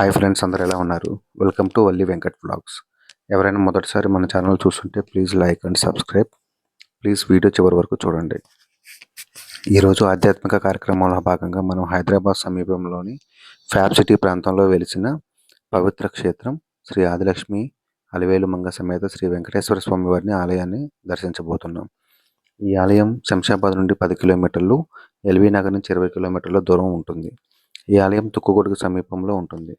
Hi friends అందరు ఎలా ఉన్నారు? Welcome to Valli Venkat blogs ఎవరైనా మొదటిసారి మన ఛానల్ చూస్తుంటే please like and subscribe please video చివరి వరకు చూడండి. ఈరోజు ఆధ్యాత్మిక కార్యక్రమంలో భాగంగా మనం హైదరాబాద్ సమీపంలోని ఫ్యాబ్ సిటీ ప్రాంతంలో వెలిసిన పవిత్ర క్షేత్రం శ్రీ ఆదిలక్ష్మి అలివేలు మంగ సమేత శ్రీ వెంకటేశ్వర స్వామి వారిని ఆలయాన్ని దర్శించబోతున్నాం. ఈ ఆలయం శంషాబాద్ నుండి పది కిలోమీటర్లు ఎల్బీ నగర్ నుంచి ఇరవై కిలోమీటర్ల దూరం ఉంటుంది. ఈ ఆలయం తుక్కుగూడకు సమీపంలో ఉంటుంది.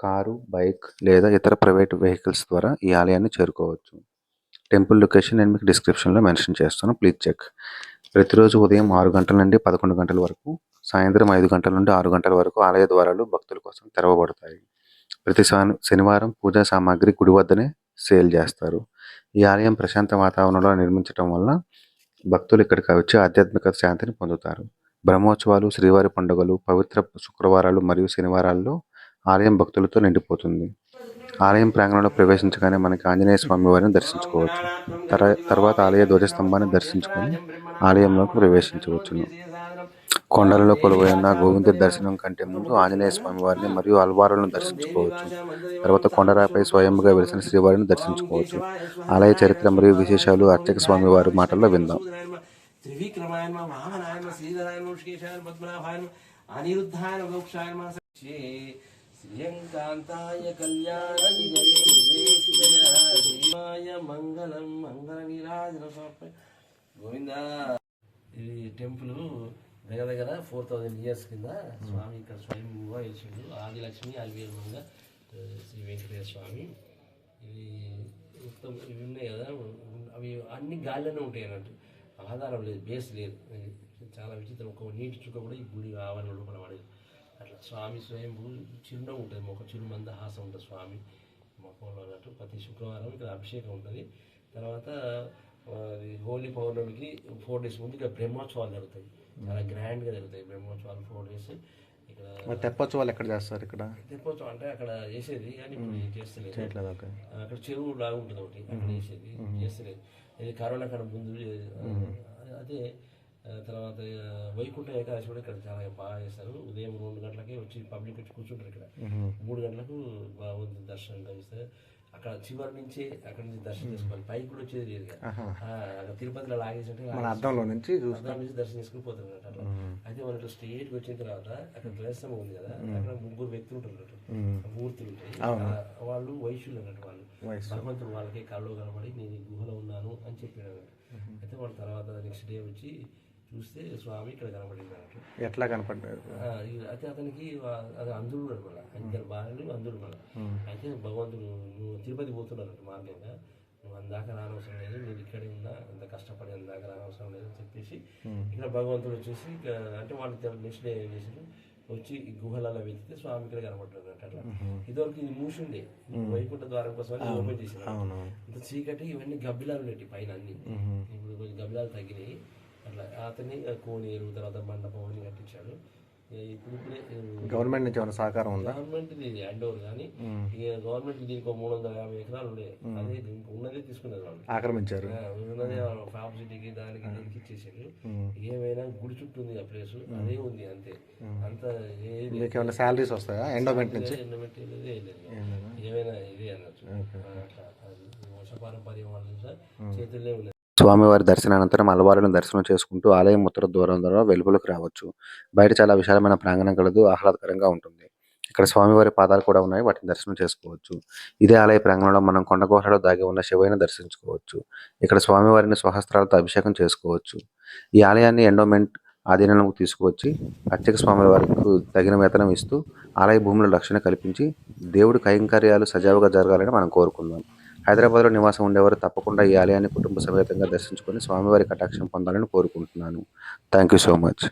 కారు బైక్ లేదా ఇతర ప్రైవేట్ వెహికల్స్ ద్వారా ఈ ఆలయాన్ని చేరుకోవచ్చు. టెంపుల్ లొకేషన్ నేను మీకు డిస్క్రిప్షన్లో మెన్షన్ చేస్తాను. Please check. ప్రతిరోజు ఉదయం ఆరు గంటల నుండి పదకొండు గంటల వరకు సాయంత్రం ఐదు గంటల నుండి ఆరు గంటల వరకు ఆలయ ద్వారాలు భక్తుల కోసం తెరవబడతాయి. ప్రతి శనివారం పూజా సామాగ్రి గుడి వద్దనే సేల్ చేస్తారు. ఈ ఆలయం ప్రశాంత వాతావరణంలో నిర్మించడం వల్ల భక్తులు ఇక్కడికి వచ్చి ఆధ్యాత్మిక శాంతిని పొందుతారు. బ్రహ్మోత్సవాలు శ్రీవారి పండుగలు పవిత్ర శుక్రవారాలు మరియు శనివారాల్లో ఆలయం భక్తులతో నిండిపోతుంది. ఆలయం ప్రాంగణంలో ప్రవేశించగానే మనకి ఆంజనేయ స్వామి వారిని దర్శించుకోవచ్చు. తర తర్వాత ఆలయ ధ్వజస్తంభాన్ని దర్శించుకొని ఆలయంలోకి ప్రవేశించవచ్చును. కొండలలో కొలువైన గోవింద గోవిందుడి దర్శనం కంటే ముందు ఆంజనేయ స్వామి వారిని మరియు అల్వారులను దర్శించుకోవచ్చు. తర్వాత కొండరాపై స్వయంగా వెలిసిన శ్రీవారిని దర్శించుకోవచ్చు. ఆలయ చరిత్ర మరియు విశేషాలు అర్చక స్వామి వారి మాటల్లో విందాం. త్రివిక్రమాయ నమ శ్రీయంకాంతాయ కళ్యాణ నిజయ మంగళం మంగళ నీరాజన గోవింద ఇది టెంపుల్ దగ్గర దగ్గర ఫోర్ థౌజండ్ ఇయర్స్ కింద స్వామి ఇక్కడ స్వయంగా వేసిండు ఆదిలక్ష్మి అలివేలుమంగ శ్రీ వెంకటేశ్వర స్వామి. ఇవి మొత్తం ఇవి ఉన్నాయి కదా. అవి అన్ని గాలిలోనే ఉంటాయి అన్నట్టు. ఆధారం లేదు బేస్ లేదు. చాలా విచిత్రం. ఒక నీటి చుక్క కూడా ఈ గుడి ఆవరణ లోపల పడేది. అట్లా స్వామి స్వయంభూ చిరునవ్వు ఉంటుంది ఒక చిరు మందహాసం ఉంటుంది స్వామి మొక్కలో అన్నట్టు. ప్రతి శుక్రవారం ఇక్కడ అభిషేకం ఉంటుంది. తర్వాత హోలీ పౌర్ణమికి ఫోర్ డేస్ ముందు ఇక్కడ బ్రహ్మోత్సవాలు జరుగుతాయి. చాలా గ్రాండ్గా జరుగుతాయి బ్రహ్మోత్సవాలు ఫోర్ డేస్ ఇక్కడ తెప్పొచ్చువాళ్ళు ఎక్కడ చేస్తారు ఇక్కడ? తెప్పోత్సవం అంటే అక్కడ చేసేది కానీ చేస్తలేదు. అక్కడ చెరువు లాగా ఉంటుంది ఒకటి అక్కడ వేసేది చేస్తలేదు. ఇది కరోనా కన్నా ముందు అదే తర్వాత వైకుంఠ ఏకాదశి కూడా ఇక్కడ చాలా బాగా చేస్తారు. ఉదయం రెండు గంటలకి వచ్చి పబ్లిక్ వచ్చి కూర్చుంటారు ఇక్కడ. మూడు గంటలకు బాగుంది దర్శనం కలిస్తే అక్కడ చివరి నుంచి అక్కడ నుంచి దర్శనం చేసుకోవాలి. పైకి కూడా వచ్చేది లేదు అక్కడ తిరుపతిలో లాగేసి అద్దంలో నుంచి దర్శనం చేసుకుని పోతారు అట్లా. అయితే మన ఇట్లా స్టేట్కి వచ్చిన తర్వాత అక్కడ ధ్వజస్తంభం ఉంది కదా అక్కడ ముగ్గురు వ్యక్తులు ఉంటారు మూర్తులు ఉంటాయి వాళ్ళు వైశ్యులు అన్నట్టు వాళ్ళు. భగవంతుడు వాళ్ళకి కళ్ళు కనబడి నేను గుహలో ఉన్నాను అని చెప్పాడు అయితే వాళ్ళ తర్వాత నెక్స్ట్ డే వచ్చి చూస్తే స్వామి ఇక్కడ అన్నట్టు ఎట్లా కనపడ్డారు? ఈ- అయితే అతనికి అది అందుడు అనమాట ఇద్దరు భార్యలు అందుడు మన అయితే భగవంతుడు నువ్వు తిరుపతి పోతున్నాడు మార్గంగా. నువ్వు అందాక రానవసరం లేదు నేను ఇక్కడే ఉన్నా అంత కష్టపడి అందాక రానవసరం లేదు అని చెప్పేసి ఇక్కడ భగవంతుడు వచ్చేసి అంటే వాళ్ళు నెక్స్ట్ డే ఏం చేసారు వచ్చి ఈ గుహలలో వెతికితే స్వామి ఇక్కడ కనబడ్డాడు అట్లా. ఇదివరకు ఇది మూసిండే వైకుంఠ ద్వారం కోసం అని ఓపెన్ చేసిన ఇంత చీకటి ఇవన్నీ గబ్బిలాలు ఉండేవి పైన అన్ని. ఇప్పుడు కొంచెం గబ్బిలాలు తగ్గినాయి. అట్లా. అతన్ని కోనేరు తర్వాత మండపం అని కట్టించాడు. ఇప్పుడు గవర్నమెంట్ నుంచి ఏమైనా సహకారం ఉందా? గవర్నమెంట్ ఇది హ్యాండ్ ఓవర్ కానీ ఇక గవర్నమెంట్ దీనికి ఒక మూడు వందల యాభై ఎకరాలు ఉండే. అదే ఉన్నదే తీసుకున్నారు వాళ్ళు. ఆక్రమించారు. ఉన్నదే సిటీకి దానికి దీనికి ఇచ్చేసారు. ఏమైనా గుడి చుట్టూ ఉంది ఆ ప్లేస్ అదే ఉంది అంతే. అంత మీకు ఏమైనా శాలరీస్ వస్తాయా? ఎండోమెంట్ నుంచి? ఎండమెంట్ ఏమైనా? ఇదే అనొచ్చు అట్లా. వాళ్ళు సార్. చేతుల్లో స్వామివారి దర్శనానంతరం అలవారులను దర్శనం చేసుకుంటూ ఆలయం ఉత్తర దూరం ద్వారా వెలుపలకు రావచ్చు. బయట చాలా విశాలమైన ప్రాంగణం కలదు ఆహ్లాదకరంగా ఉంటుంది. ఇక్కడ స్వామివారి పాదాలు కూడా ఉన్నాయి వాటిని దర్శనం చేసుకోవచ్చు. ఇదే ఆలయ ప్రాంగణంలో మనం కొండ గుహలో దాగి ఉన్న శివైన దర్శించుకోవచ్చు. ఇక్కడ స్వామివారిని స్వహస్త్రాలతో అభిషేకం చేసుకోవచ్చు. ఈ ఆలయాన్ని ఎండోమెంట్ ఆధీనంలోకి తీసుకువచ్చి అర్చక స్వాముల వారికి తగిన వేతనం ఇస్తూ ఆలయ భూముల రక్షణ కల్పించి దేవుడి కైంకర్యాలు సజావుగా జరగాలని మనం కోరుకుందాం. హైదరాబాద్లో నివాసం ఉండేవారు తప్పకుండా ఈ ఆలయాన్ని కుటుంబ సమేతంగా దర్శించుకొని స్వామివారి కటాక్షం పొందాలని కోరుకుంటున్నాను. Thank you so much.